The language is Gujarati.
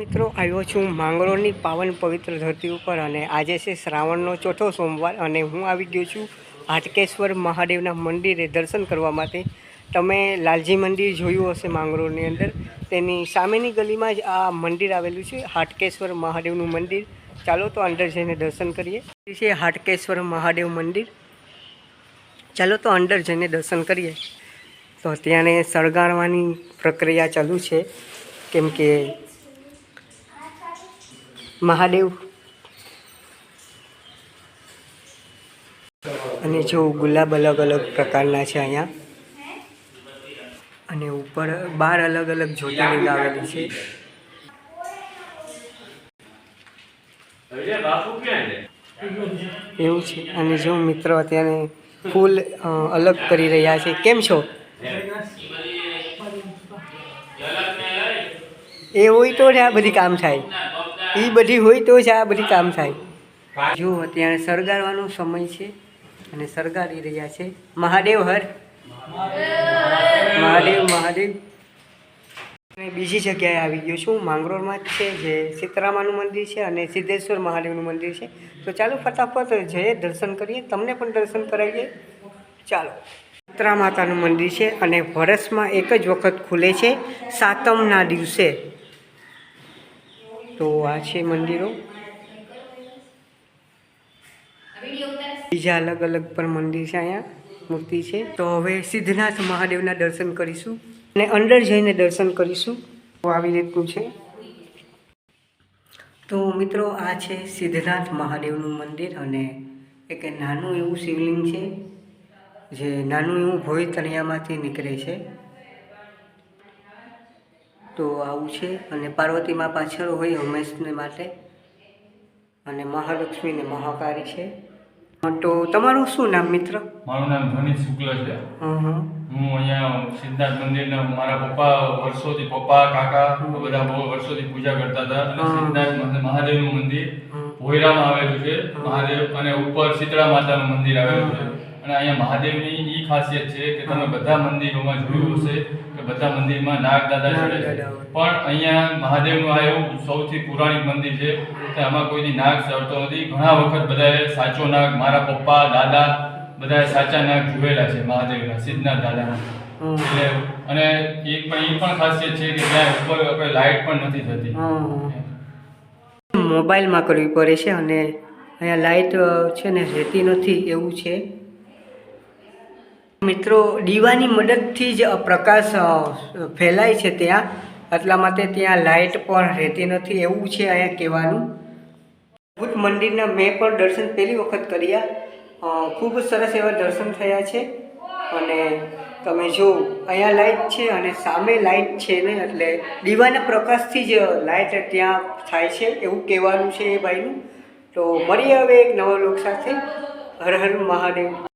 મિત્રો, આવ્યો છું માંગરોળની પાવન પવિત્ર ધરતી ઉપર અને આજે છે શ્રાવણનો ચોથો સોમવાર અને હું આવી ગયો છું હાટકેશ્વર મહાદેવના મંદિરે દર્શન કરવા માટે. તમે લાલજી મંદિર જોયું હશે માંગરોળની અંદર. તેની સામેની ગલીમાં જ આ મંદિર આવેલું છે, હાટકેશ્વર મહાદેવનું મંદિર. ચાલો તો અંદર જઈને દર્શન કરીએ. છે હાટકેશ્વર મહાદેવ મંદિર. ચાલો તો અંદર જઈને દર્શન કરીએ. તો અત્યારે સળગાડવાની પ્રક્રિયા ચાલુ છે. કેમ કે મહાદેવ. અને જો ગુલાબ અલગ અલગ પ્રકારના છે અહીંયા. અને ઉપર બાર અલગ અલગ જ્યોતિર્લિંગ આવેલી છે. એવું છે. અને જો મિત્રો અત્યારે ફૂલ અલગ કરી રહ્યા છે. કેમ છો? એ હોય તો આ બધી કામ થાય. એ બધી હોય તો જ આ બધી કામ થાય. જો અત્યારે સળગાડવાનો સમય છે અને સળગાડી રહ્યા છે. મહાદેવ હર. મહાદેવ મહાદેવ. અને બીજી જગ્યાએ આવી ગયો છું. માંગરોળમાં જ છે, જે સીતરામાનું મંદિર છે અને સિદ્ધેશ્વર મહાદેવનું મંદિર છે. તો ચાલો ફટાફટ જઈએ દર્શન કરીએ. તમને પણ દર્શન કરાવીએ. ચાલો. સીતરા માતાનું મંદિર છે અને વર્ષમાં એક જ વખત ખુલે છે. સાતમના દિવસે. તો આ છે મંદિરો. બીજા અલગ અલગ પણ મંદિર છે અહીંયા, મૂર્તિ છે. તો હવે સિદ્ધનાથ મહાદેવના દર્શન કરીશું અને અંદર જઈને દર્શન કરીશું. તો આવી રીતનું છે. તો મિત્રો, આ છે સિદ્ધનાથ મહાદેવનું મંદિર અને એક નાનું એવું શિવલિંગ છે, જે નાનું એવું ભોય તળિયામાંથી નીકળે છે. તો આવું છે અને પાર્વતીમાં પાછળ હોય હંમેશને માટે. અને મહાલક્ષ્મી ને મહાકાળી છે. તો તમારું શું નામ મિત્ર? મારું નામ ધ્વનિત શુક્લ છે. હં અહીંયા સિદ્ધાર્થ મંદિરના મારા પપ્પા વર્ષોથી પપ્પા કાકા બધા બહુ વર્ષોથી પૂજા કરતા હતા. અને સિદ્ધાર્થ મહાદેવ- મહાદેવનું મંદિર. ભોયરામાં આવેલું છે. મહાદેવ અને ઉપર શીતળા માતાનું મંદિર આવેલું છે. અને અહીંયા મહાદેવની ઈ ખાસિયત છે કે તમે બધા મંદિરોમાં જોયું હશે. કે બધા મંદિરમાં નાગ દાદા ચડે છે. પણ અહીંયા મહાદેવનું આ એવું સૌથી પુરાણિક મંદિર છે કે આમાં કોઈની નાગ ચડતો નથી. ઘણા વખત બધાએ સાચો નાગ મારા પપ્પા દાદા બધાએ સાચા નાગ જોયેલા છે મહાદેવના સિદ્ધનાથ દાદાના. એટલે અને એક પણ એ પણ ખાસિયત છે કે ત્યાં ઉપર આપણે લાઇટ પણ નથી થતી. મોબાઈલમાં કરવી પડે છે અને અહીંયા લાઈટ છે ને રહેતી નથી એવું છે. મિત્રો, દીવાની મદદથી જ પ્રકાશ ફેલાય છે ત્યાં. એટલા માટે ત્યાં લાઇટ પણ રહેતી નથી, એવું છે અહીંયા કહેવાનું. ભૂત મંદિરના મેં પણ દર્શન પહેલી વખત કર્યા. ખૂબ સરસ એવા દર્શન થયા છે. અને તમે જો, અહીંયા લાઈટ છે અને સામે લાઇટ છે ને, એટલે દીવાના પ્રકાશથી જ લાઇટ ત્યાં થાય છે, એવું કહેવાનું છે એ ભાઈનું. તો મળીએ હવે એક નવા લોક સાથે. હર હર મહાદેવ.